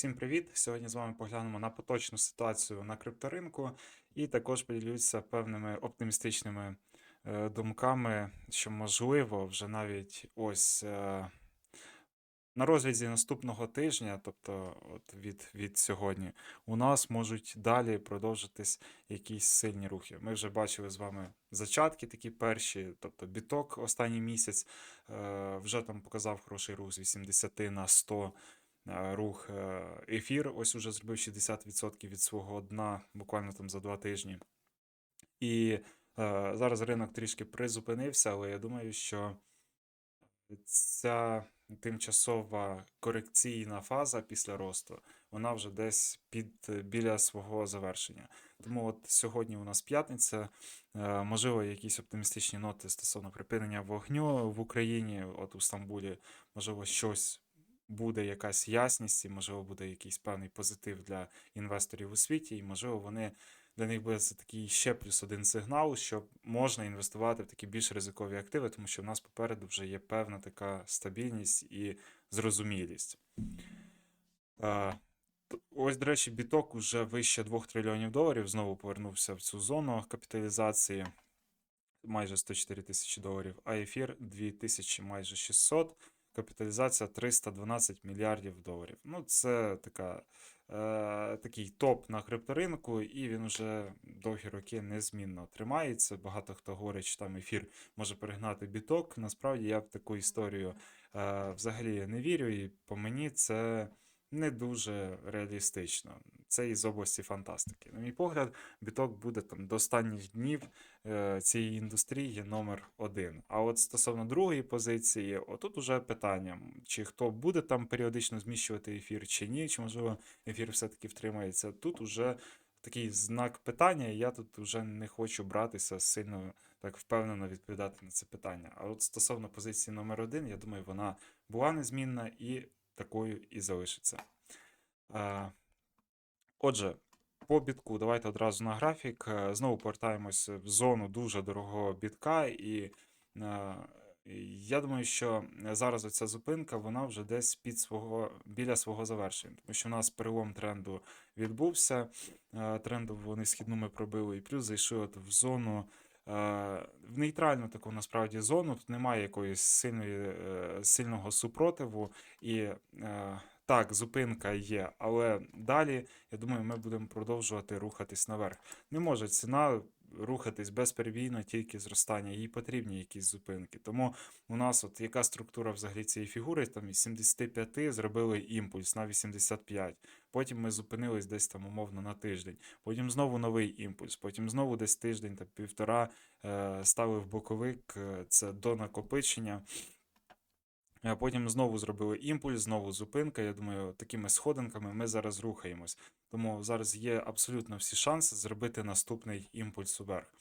Всім привіт! Сьогодні з вами поглянемо на поточну ситуацію на крипторинку і також поділюся певними оптимістичними е, думками, що можливо вже навіть ось е, на розрізі наступного тижня, тобто от від, від сьогодні, у нас можуть далі продовжитись якісь сильні рухи. Ми вже бачили з вами зачатки такі перші, тобто біток останній місяць е, вже там показав хороший рух з 80 на 100 е, рух е, ефір. Ось уже зробив 60% від свого дна буквально там за два тижні. І е, зараз ринок трішки призупинився, але я думаю, що ця тимчасова корекційна фаза після росту, вона вже десь під е, біля свого завершення. Тому от сьогодні у нас п'ятниця, е, можливо, якісь оптимістичні ноти стосовно припинення вогню в Україні, от у Стамбулі, можливо, щось буде якась ясність, і можливо буде якийсь певний позитив для інвесторів у світі, і можливо вони для них буде це такий ще плюс один сигнал, що можна інвестувати в такі більш ризикові активи, тому що в нас попереду вже є певна така стабільність і зрозумілість. Е, Ось, до речі, біток уже вище 2 трильйонів доларів. Знову повернувся в цю зону капіталізації майже 104 тисячі доларів, а ефір 2000 майже 600, капіталізація 312 мільярдів доларів. Ну, це така, е, такий топ на крипторинку, і він вже довгі роки незмінно тримається. Багато хто говорить, що там ефір може перегнати біток. Насправді я в таку історію е, взагалі не вірю, і по мені це не дуже реалістично. Це із області фантастики. На мій погляд, біток буде там до останніх днів е, цієї індустрії номер один. А от стосовно другої позиції, отут уже питання, чи хто буде там періодично зміщувати ефір, чи ні, чи можливо ефір все-таки втримається. Тут уже такий знак питання, і я тут вже не хочу братися сильно так впевнено відповідати на це питання. А от стосовно позиції номер один, я думаю, вона була незмінна і такою і залишиться. Е, Отже, по бітку давайте одразу на графік. Е, Знову повертаємось в зону дуже дорогого бітка, і е, я думаю, що зараз оця зупинка вона вже десь під свого біля свого завершення, тому що в нас перелом тренду відбувся. Трендову несхідну ми пробили, і плюс зайшли от в зону. Е, В нейтральну таку насправді зону тут немає якоїсь сильної, е, сильного супротиву, і е, так, зупинка є, але далі, я думаю, ми будемо продовжувати рухатись наверх. Не може ціна рухатись безперебійно тільки зростання, їй потрібні якісь зупинки. Тому у нас от яка структура взагалі цієї фігури, там із 75 зробили імпульс на 85. Потім ми зупинились десь там умовно на тиждень. Потім знову новий імпульс, потім знову десь тиждень та півтора е, ставив боковик, е, це до накопичення. Потім знову зробили імпульс, знову зупинка. Я думаю, такими сходинками ми зараз рухаємось. Тому зараз є абсолютно всі шанси зробити наступний імпульс уверх.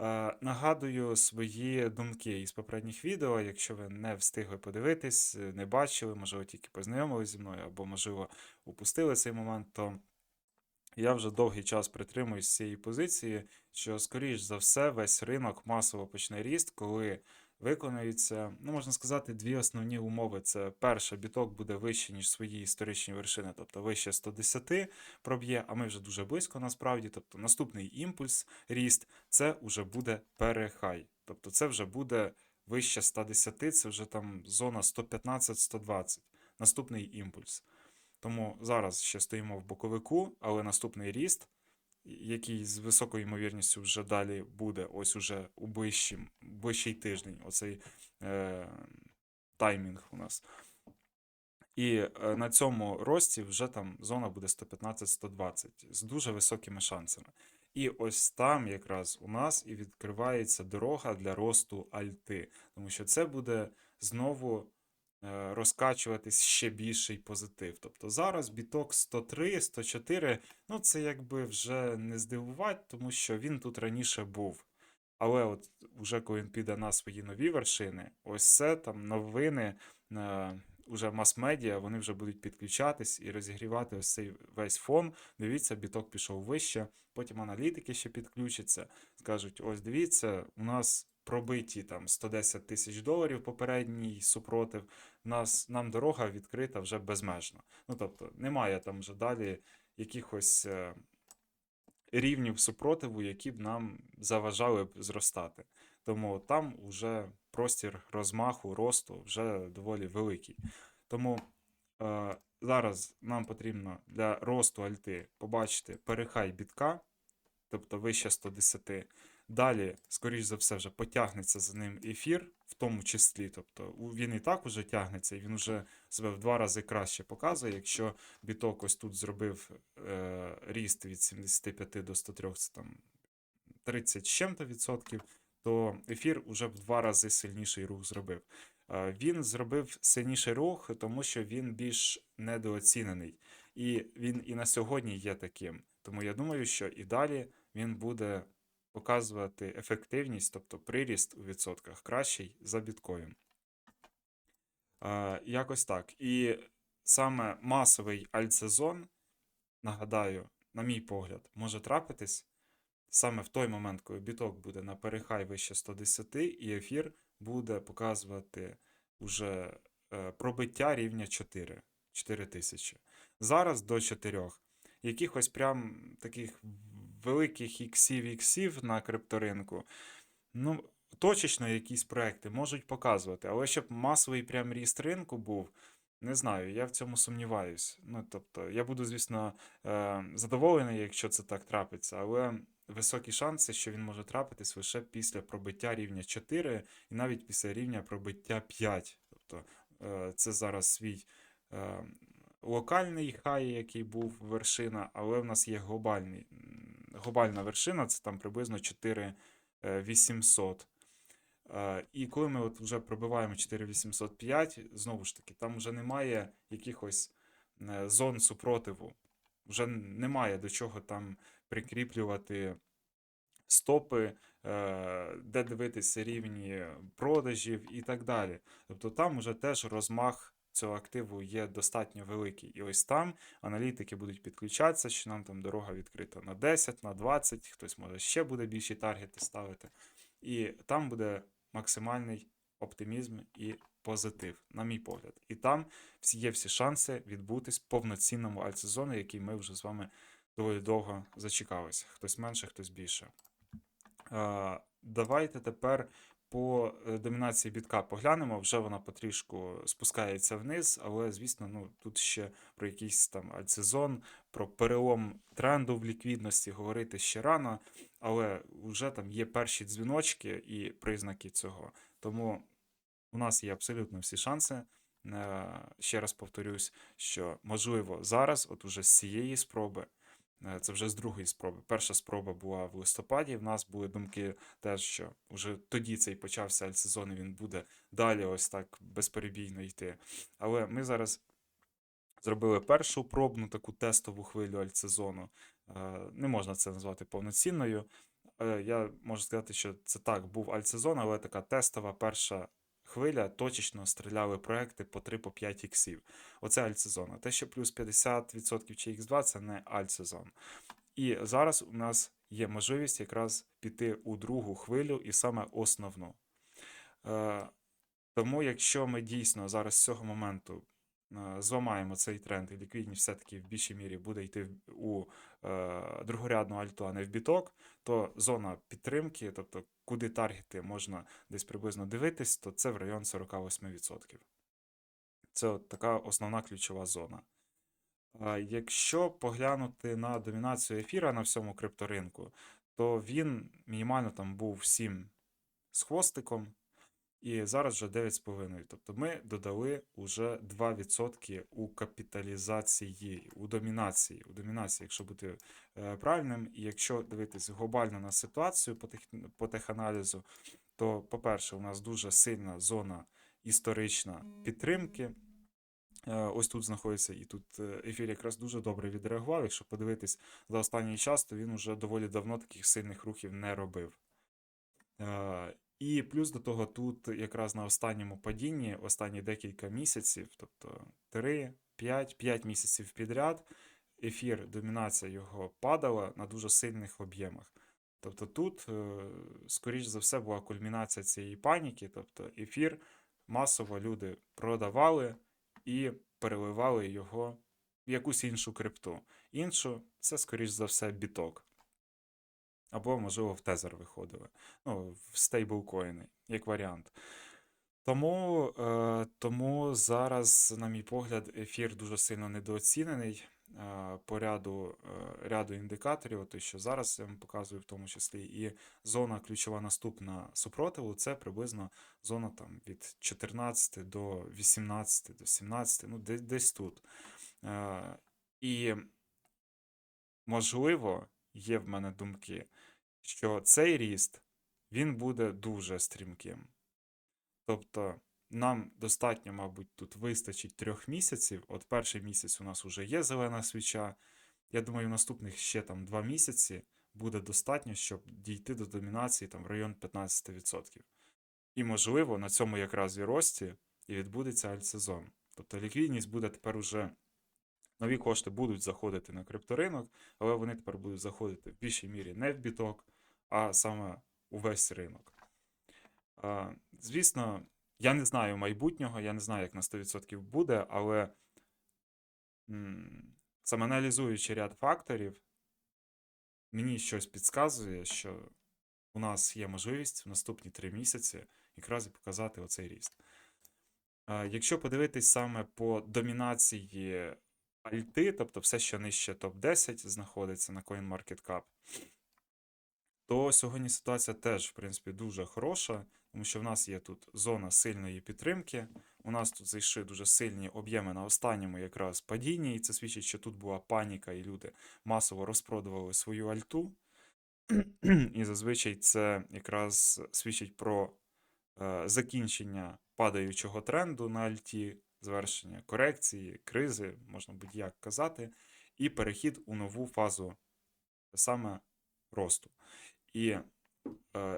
Е, нагадую свої думки із попередніх відео. Якщо ви не встигли подивитись, е, не бачили, можливо, тільки познайомилися зі мною, або, можливо, упустили цей момент, то я вже довгий час притримуюсь цієї позиції, що, скоріш за все, весь ринок масово почне ріст, коли виконуються, ну, можна сказати, дві основні умови. Це перше, біток буде вище, ніж свої історичні вершини, тобто вище 110 проб'є, а ми вже дуже близько насправді. Тобто наступний імпульс, ріст, це вже буде перехай. Тобто це вже буде вище 110, це вже там зона 115-120. Наступний імпульс. Тому зараз ще стоїмо в боковику, але наступний ріст, який з високою ймовірністю вже далі буде, ось уже у ближчим, ближчий тиждень, оцей е, таймінг у нас. І е, на цьому рості вже там зона буде 115-120 з дуже високими шансами. І ось там якраз у нас і відкривається дорога для росту альти, тому що це буде знову розкачуватись ще більший позитив. Тобто зараз біток 103, 104, ну це якби вже не здивувати, тому що він тут раніше був. Але от уже коли він піде на свої нові вершини, ось це там новини, е, уже мас-медіа, вони вже будуть підключатись і розігрівати ось цей весь фон. Дивіться, біток пішов вище, потім аналітики ще підключаться, скажуть: ось дивіться, у нас пробиті там 110 тисяч доларів попередній супротив, нас, нам дорога відкрита вже безмежна. Ну тобто немає там вже далі якихось е, рівнів супротиву, які б нам заважали б зростати. Тому там вже простір розмаху, росту вже доволі великий. Тому е, зараз нам потрібно для росту альти побачити перехай бітка, тобто вище 110. Далі, скоріш за все, вже потягнеться за ним ефір, в тому числі. Тобто він і так уже тягнеться, і він вже себе в два рази краще показує. Якщо біток ось тут зробив е, ріст від 75 до 103, це там 30 з чим-то відсотків, то ефір уже в два рази сильніший рух зробив. Е, Він зробив сильніший рух, тому що він більш недооцінений. І він і на сьогодні є таким. Тому я думаю, що і далі він буде показувати ефективність, тобто приріст у відсотках кращий за біткоін. Якось так. І саме масовий альтсезон, нагадаю, на мій погляд, може трапитись саме в той момент, коли біток буде на перехай вище 110, і ефір буде показувати уже е, пробиття рівня 4, 4 тисячі. Зараз до 4. Якихось прям таких великих іксів іксів на крипторинку. Ну, точечно якісь проекти можуть показувати, але щоб масовий прям ріст ринку був, не знаю, я в цьому сумніваюсь. Ну, тобто, я буду, звісно, е, задоволений, якщо це так трапиться, але високі шанси, що він може трапитись лише після пробиття рівня 4 і навіть після рівня пробиття 5. Тобто, е, це зараз свій е, локальний хай, який був вершина, але в нас є глобальний, глобальна вершина, це там приблизно 4800. Е, І коли ми от вже пробиваємо 4805, знову ж таки, там вже немає якихось е, зон супротиву. Вже немає до чого там прикріплювати стопи, е, де дивитися рівні продажів і так далі. Тобто там вже теж розмах цього активу є достатньо великий. І ось там аналітики будуть підключатися, що нам там дорога відкрита на 10, на 20, хтось може ще буде більші таргети ставити. І там буде максимальний оптимізм і позитив, на мій погляд. І там є всі шанси відбутись повноцінному альтсезону, який ми вже з вами доволі довго зачекалися. Хтось менше, хтось більше. Давайте тепер по е, домінації бітка поглянемо. Вже вона потрішку спускається вниз, але, звісно, ну, тут ще про якийсь там альтсезон, про перелом тренду в ліквідності говорити ще рано, але вже там є перші дзвіночки і признаки цього. Тому у нас є абсолютно всі шанси. Е, Ще раз повторюсь, що можливо зараз, от уже з цієї спроби, це вже з другої спроби. Перша спроба була в листопаді. В нас були думки теж, що вже тоді цей почався альтсезон, і він буде далі ось так безперебійно йти. Але ми зараз зробили першу пробну таку тестову хвилю альтсезону. Е, Не можна це назвати повноцінною. Е, Я можу сказати, що це так, був альтсезон, але така тестова перша хвиля точечно стріляли проекти по 3-5 іксів. Оце альтсезон. Те, що плюс 50% чи X2, це не альтсезон. І зараз у нас є можливість якраз піти у другу хвилю і саме основну. Е, Тому, якщо ми дійсно зараз з цього моменту е, зламаємо цей тренд, і ліквідність все-таки в більшій мірі буде йти у е, другорядну альту, а не в біток, то зона підтримки, тобто куди таргети можна десь приблизно дивитись, то це в район 48%. Це от така основна ключова зона. Якщо поглянути на домінацію ефіра на всьому крипторинку, то він мінімально там був 7 з хвостиком, і зараз вже 9,5. Тобто ми додали уже 2% у капіталізації, у домінації. У домінації, якщо бути е, правильним, і якщо дивитись глобально на ситуацію по, тех, по теханалізу, то, по-перше, у нас дуже сильна зона історична підтримки. Е, Ось тут знаходиться, і тут е, ефір якраз дуже добре відреагував. Якщо подивитись за останній час, то він уже доволі давно таких сильних рухів не робив. І плюс до того, тут якраз на останньому падінні, останні декілька місяців, тобто 3, 5, 5 місяців підряд, ефір, домінація його падала на дуже сильних об'ємах. Тобто тут, е, скоріш за все, була кульмінація цієї паніки, тобто ефір масово люди продавали і переливали його в якусь іншу крипту. Іншу це, скоріш за все, біток. Або, можливо, в тезер виходили. Ну, в стейблкоїни, як варіант. Тому, е, тому зараз, на мій погляд, ефір дуже сильно недооцінений е, по ряду, е, ряду індикаторів, те, що зараз я вам показую в тому числі, і зона ключова наступна супротиву це приблизно зона там, від 14 до 18, до 17, ну десь, десь тут. І, можливо, є в мене думки, що цей ріст він буде дуже стрімким. Тобто нам достатньо, мабуть, тут вистачить трьох місяців. От перший місяць у нас вже є зелена свіча. Я думаю, в наступних ще там два місяці буде достатньо, щоб дійти до домінації там в район 15%. І, можливо, на цьому якраз і рості і відбудеться альтсезон. Тобто ліквідність буде тепер уже. Нові кошти будуть заходити на крипторинок, але вони тепер будуть заходити в більшій мірі не в біток, а саме у весь ринок. Звісно, я не знаю майбутнього, я не знаю, як на 100% буде, але саме аналізуючи ряд факторів, мені щось підказує, що у нас є можливість в наступні три місяці якраз і показати оцей ріст. Якщо подивитись саме по домінації альти, тобто все, що нижче топ-10 знаходиться на CoinMarketCap, то сьогодні ситуація теж, в принципі, дуже хороша, тому що в нас є тут зона сильної підтримки. У нас тут зайшли дуже сильні об'єми на останньому якраз падінні, і це свідчить, що тут була паніка, і люди масово розпродували свою альту. І зазвичай це якраз свідчить про е, закінчення падаючого тренду на альті, завершення корекції, кризи, можна будь-як казати, і перехід у нову фазу саме росту. І е,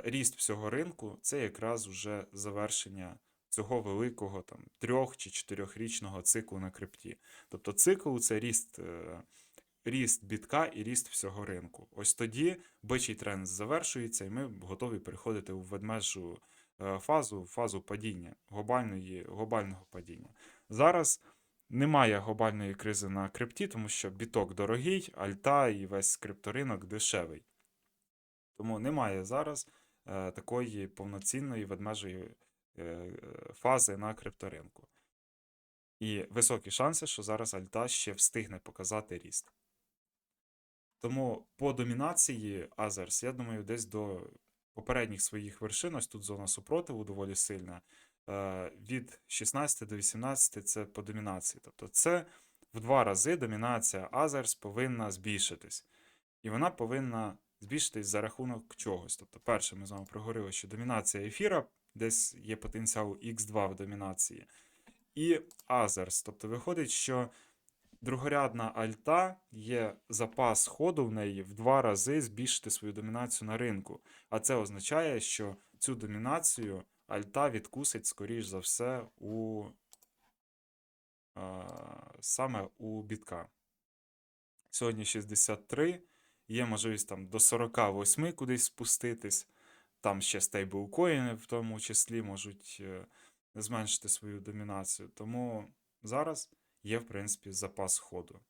ріст всього ринку це якраз уже завершення цього великого там трьох чи чотирьохрічного циклу на крипті. Тобто цикл це ріст. Е, Ріст бітка і ріст всього ринку. Ось тоді бичий тренд завершується, і ми готові переходити у ведмежу е, фазу, фазу падіння, глобальної, глобального падіння. Зараз немає глобальної кризи на крипті, тому що біток дорогий, альта і весь крипторинок дешевий. Тому немає зараз е, такої повноцінної ведмежої е, фази на крипторинку. І високі шанси, що зараз альта ще встигне показати ріст. Тому по домінації Азерс, я думаю, десь до попередніх своїх вершин, ось тут зона супротиву доволі сильна. е, Від 16 до 18 це по домінації. Тобто це в два рази домінація Азерс повинна збільшитись. І вона повинна збільшитись за рахунок чогось. Тобто, перше, ми з вами проговорили, що домінація ефіра, десь є потенціал X2 в домінації, і Азерс. Тобто виходить, що другорядна альта є запас ходу в неї в два рази збільшити свою домінацію на ринку. А це означає, що цю домінацію альта відкусить, скоріш за все, у а, саме у бітка. Сьогодні 63. Є можливість там до 48 кудись спуститись. Там ще стейблкоїни в тому числі можуть е, зменшити свою домінацію. Тому зараз є, в принципі, запас ходу.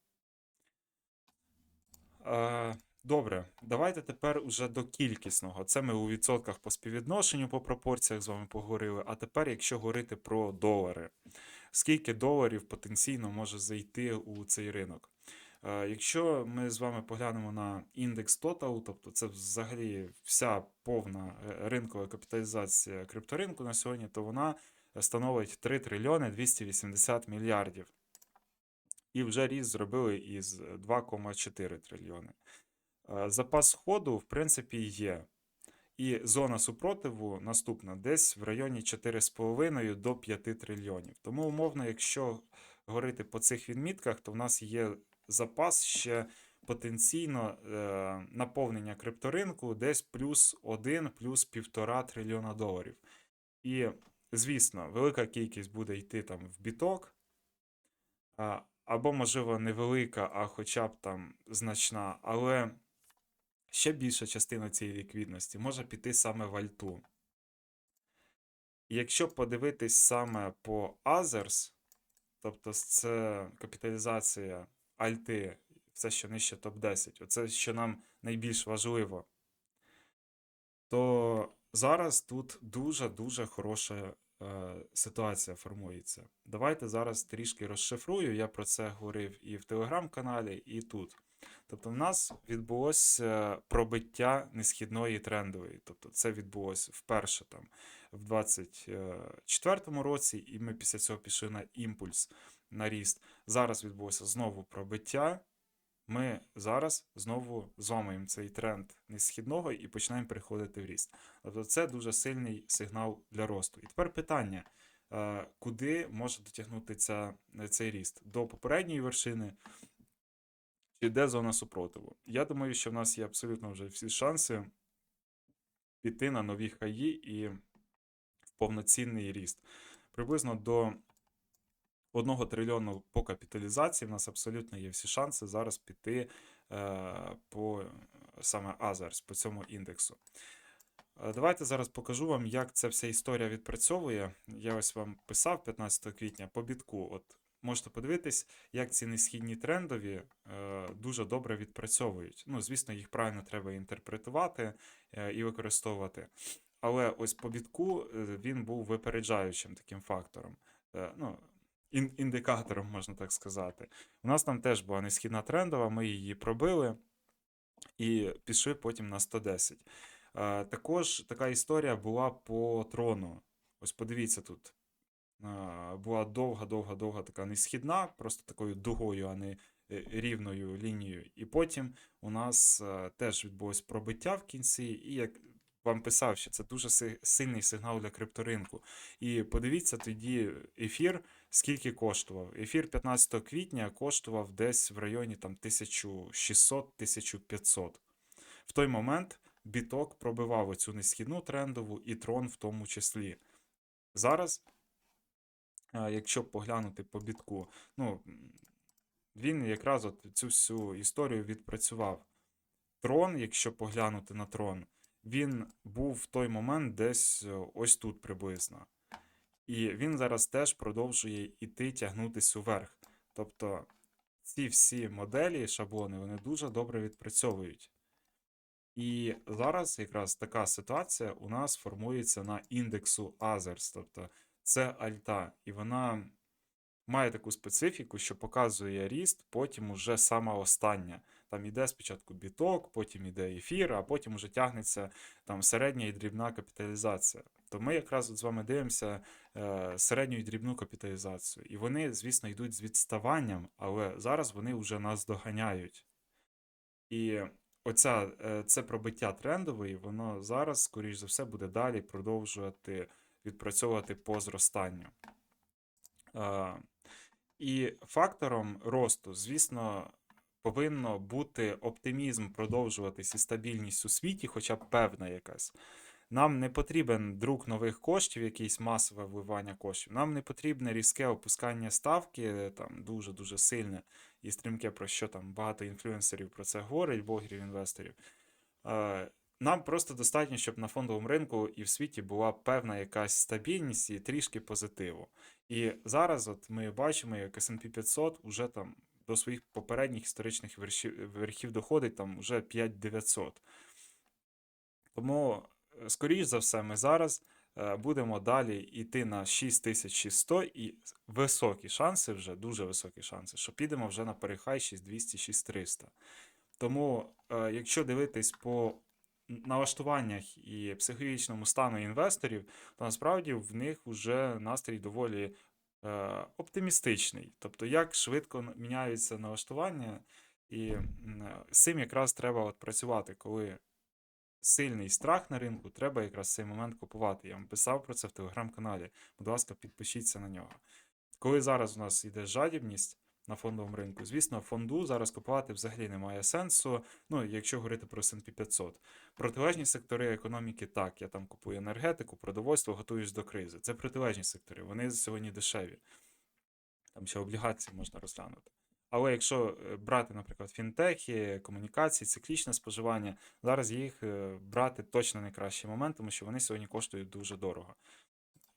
Е, Добре, давайте тепер уже до кількісного. Це ми у відсотках по співвідношенню, по пропорціях з вами поговорили. А тепер, якщо говорити про долари, скільки доларів потенційно може зайти у цей ринок? Е, Якщо ми з вами поглянемо на індекс Total, тобто це взагалі вся повна е, ринкова капіталізація крипторинку на сьогодні, то вона становить 3 трильйони 280 мільярдів. І вже ріст зробили із 2,4 трильйони. Е, Запас ходу, в принципі, є. І зона супротиву наступна десь в районі 4,5 до 5 трильйонів. Тому, умовно, якщо говорити по цих відмітках, то в нас є запас ще потенційно е, наповнення крипторинку десь плюс 1, плюс 1,5 трильйона доларів. І, звісно, велика кількість буде йти там в біток, або, можливо, невелика, а хоча б там значна. Але ще більша частина цієї ліквідності може піти саме в альту. Якщо подивитись саме по Others, тобто це капіталізація альти, все, що нижче топ-10, оце, що нам найбільш важливо, то зараз тут дуже-дуже хороша е, ситуація формується. Давайте зараз трішки розшифрую. Я про це говорив і в телеграм-каналі, і тут. Тобто, в нас відбулося пробиття несхідної трендової. Тобто, це відбулося вперше там в 24-му році, і ми після цього пішли на імпульс на ріст. Зараз відбулося знову пробиття. Ми зараз знову зламуємо цей тренд несхідного і починаємо переходити в ріст. Тобто це дуже сильний сигнал для росту. І тепер питання: е, куди може дотягнути ця, цей ріст? До попередньої вершини чи де зона супротиву? Я думаю, що в нас є абсолютно вже всі шанси піти на нові хаї і в повноцінний ріст. Приблизно до 1 трильйону по капіталізації в нас абсолютно є всі шанси зараз піти е, по саме Азерс, по цьому індексу. Е, Давайте зараз покажу вам, як ця вся історія відпрацьовує. Я ось вам писав 15 квітня по бітку. От можете подивитись, як ці несхідні трендові е, дуже добре відпрацьовують. Ну, звісно, їх правильно треба інтерпретувати е, і використовувати. Але ось по бітку е, він був випереджаючим таким фактором. Е, ну, ін- індикатором, можна так сказати. У нас там теж була несхідна трендова, ми її пробили і пішли потім на 110. Е, Також така історія була по трону. Ось подивіться тут. Була довга-довга-довга така несхідна, просто такою дугою, а не е, рівною лінією. І потім у нас теж відбулось пробиття в кінці, і як вам писав, що це дуже сильний сигнал для крипторинку. І подивіться тоді ефір, скільки коштував. Ефір 15 квітня коштував десь в районі там 1600-1500. В той момент біток пробивав оцю несхідну трендову і трон в тому числі. Зараз, е, якщо поглянути по бітку, ну, він якраз от цю всю історію відпрацював. Трон, якщо поглянути на трон, він був в той момент десь е, ось тут приблизно. І він зараз теж продовжує іти тягнутись уверх. Тобто ці всі моделі, шаблони, вони дуже добре відпрацьовують. І зараз якраз така ситуація у нас формується на індексу Others, тобто це альта, і вона має таку специфіку, що показує ріст, потім уже сама остання. Там іде спочатку біток, потім іде ефір, а потім уже тягнеться там середня і дрібна капіталізація. То ми якраз от з вами дивимося е, середню і дрібну капіталізацію. І вони, звісно, йдуть з відставанням, але зараз вони вже нас доганяють. І оця, е, це пробиття трендової, воно зараз, скоріш за все, буде далі продовжувати відпрацьовувати по зростанню. Е, І фактором росту, звісно, повинно бути оптимізм продовжуватись і стабільність у світі, хоча б певна якась. Нам не потрібен друк нових коштів, якесь масове вливання коштів. Нам не потрібне різке опускання ставки, там дуже-дуже сильне і стрімке, про що там багато інфлюенсерів про це говорять, блогерів, інвесторів. Е, Нам просто достатньо, щоб на фондовому ринку і в світі була певна якась стабільність і трішки позитиву. І зараз от ми бачимо, як S&P 500 уже там до своїх попередніх історичних верхів доходить там вже 5900. Тому, скоріш за все, ми зараз е, будемо далі йти на 6600 і високі шанси вже, дуже високі шанси, що підемо вже на перехай 6200, 6300. Тому, е, якщо дивитись по налаштуваннях і психологічному стану інвесторів, то насправді в них вже настрій доволі е, оптимістичний. Тобто, як швидко міняються налаштування, і е, з цим якраз треба от працювати, коли сильний страх на ринку, треба якраз цей момент купувати. Я вам писав про це в телеграм-каналі. Будь ласка, підпишіться на нього. Коли зараз у нас йде жадібність на фондовому ринку, звісно, фонду зараз купувати взагалі немає сенсу. Ну, якщо говорити про S&P 500. Протилежні сектори економіки, так, я там купую енергетику, продовольство, готуюсь до кризи. Це протилежні сектори, вони сьогодні дешеві. Там ще облігації можна розглянути. Але якщо е, брати, наприклад, фінтехи, комунікації, циклічне споживання, зараз їх е, брати точно не кращий момент, тому що вони сьогодні коштують дуже дорого.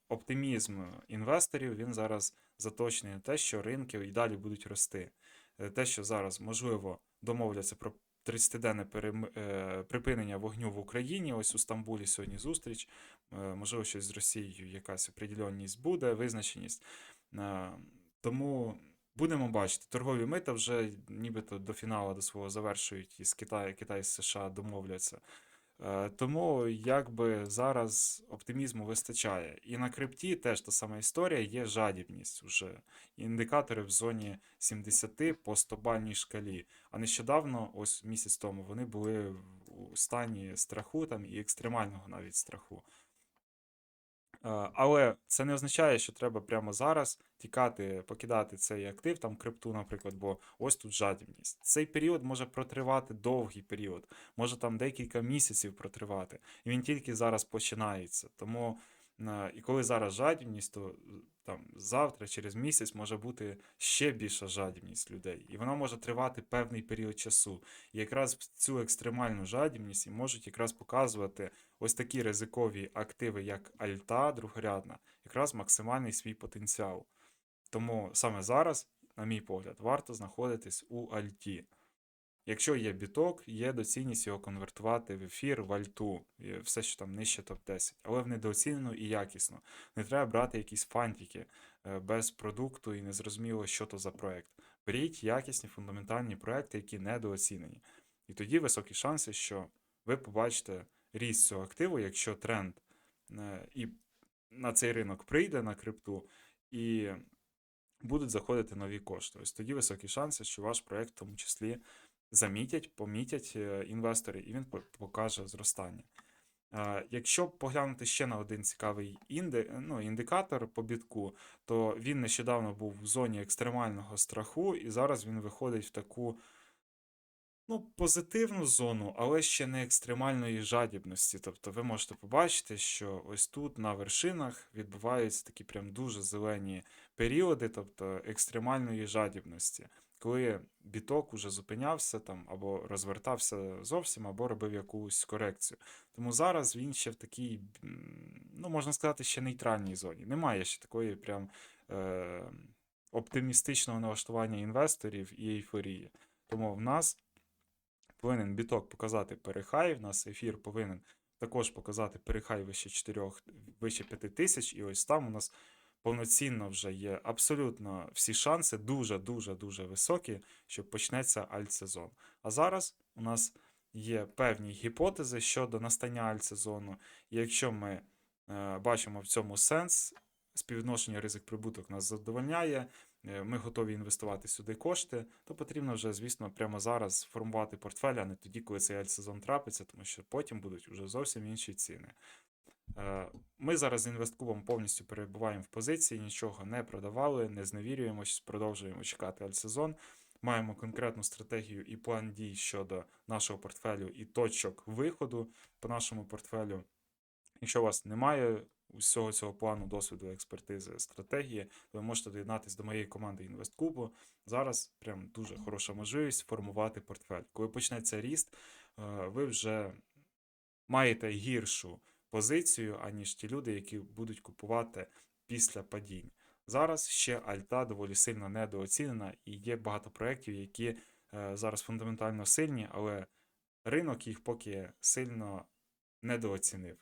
Оптимізм інвесторів він зараз заточений на те, що ринки і далі будуть рости. Е, Те, що зараз можливо домовляться про 30-денне е, припинення вогню в Україні. Ось у Стамбулі сьогодні зустріч. Можливо, щось з Росією, якась определенність буде, визначеність. Тому будемо бачити. Торгові мита вже нібито до фіналу до свого завершують із Китаю, Китай з США домовляться. Е, Тому якби зараз оптимізму вистачає. І на крипті теж та сама історія, є жадібність уже. Індикатори в зоні 70 по 100-бальній шкалі. А нещодавно, ось місяць тому, вони були у стані страху там і екстремального навіть страху. Е, Але це не означає, що треба прямо зараз тікати, покидати цей актив, там крипту, наприклад, бо ось тут жадібність. Цей період може протривати довгий період, може там декілька місяців протривати, і він тільки зараз починається. Тому е, і коли зараз жадібність, то е, там завтра, через місяць може бути ще більша жадібність людей, і вона може тривати певний період часу. І якраз цю екстремальну жадібність і можуть якраз показувати ось такі ризикові активи, як альта другорядна, якраз максимальний свій потенціал. Тому саме зараз, на мій погляд, варто знаходитись у альті. Якщо є біток, є доцільність його конвертувати в ефір, в альту, все, що там нижче топ-10, але в недооцінену і якісно. Не треба брати якісь фантики е, без продукту і незрозуміло, що то за проект. Беріть якісні фундаментальні проекти, які недооцінені. І тоді високі шанси, що ви побачите ріст цього активу, якщо тренд е, і на цей ринок прийде на крипту, і будуть заходити нові кошти. Ось тоді високі шанси, що ваш проект в тому числі замітять, помітять е, інвестори, і він покаже зростання. Е, Якщо поглянути ще на один цікавий інди, ну, індикатор по бітку, то він нещодавно був в зоні екстремального страху, і зараз він виходить в таку ну, позитивну зону, але ще не екстремальної жадібності. Тобто ви можете побачити, що ось тут на вершинах відбуваються такі прям дуже зелені періоди, тобто екстремальної жадібності, коли біток уже зупинявся там або розвертався зовсім, або робив якусь корекцію. Тому зараз він ще в такій, ну можна сказати, ще нейтральній зоні. Немає ще такої прям е, оптимістичного налаштування інвесторів і ейфорії. Тому в нас повинен біток показати перехай, в нас ефір повинен також показати перехай вище 4, вище 5 тисяч, і ось там у нас повноцінно вже є абсолютно всі шанси, дуже-дуже дуже високі, що почнеться альтсезон. А зараз у нас є певні гіпотези щодо настання альтсезону, і якщо ми е, бачимо в цьому сенс, співвідношення ризик-прибуток нас задовольняє, е, ми готові інвестувати сюди кошти, то потрібно вже, звісно, прямо зараз формувати портфель, а не тоді, коли цей альтсезон трапиться, тому що потім будуть вже зовсім інші ціни. Е, Ми зараз з інвесткубом повністю перебуваємо в позиції, нічого не продавали, не зневірюємось, продовжуємо чекати альтсезон. Маємо конкретну стратегію і план дій щодо нашого портфелю і точок виходу по нашому портфелю. Якщо у вас немає усього цього плану, досвіду, експертизи, стратегії, ви можете доєднатися до моєї команди інвесткубу. Зараз прям дуже хороша можливість формувати портфель. Коли почнеться ріст, е, ви вже маєте гіршу позицію, аніж ті люди, які будуть купувати після падінь. Зараз ще альта доволі сильно недооцінена, і є багато проєктів, які е, зараз фундаментально сильні, але ринок їх поки сильно недооцінив.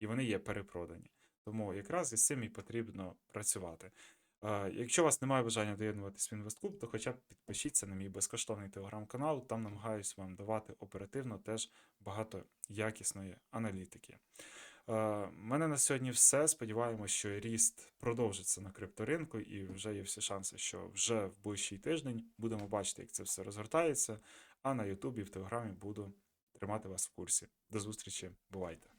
І вони є перепродані. Тому якраз із цим і потрібно працювати. Якщо у вас немає бажання доєднуватись в інвесткуб, то хоча б підпишіться на мій безкоштовний телеграм-канал, там намагаюсь вам давати оперативно теж багато якісної аналітики. У мене на сьогодні все. Сподіваємось, що ріст продовжиться на крипторинку, і вже є всі шанси, що вже в ближчий тиждень будемо бачити, як це все розгортається. А на Ютубі і в Телеграмі буду тримати вас в курсі. До зустрічі, бувайте!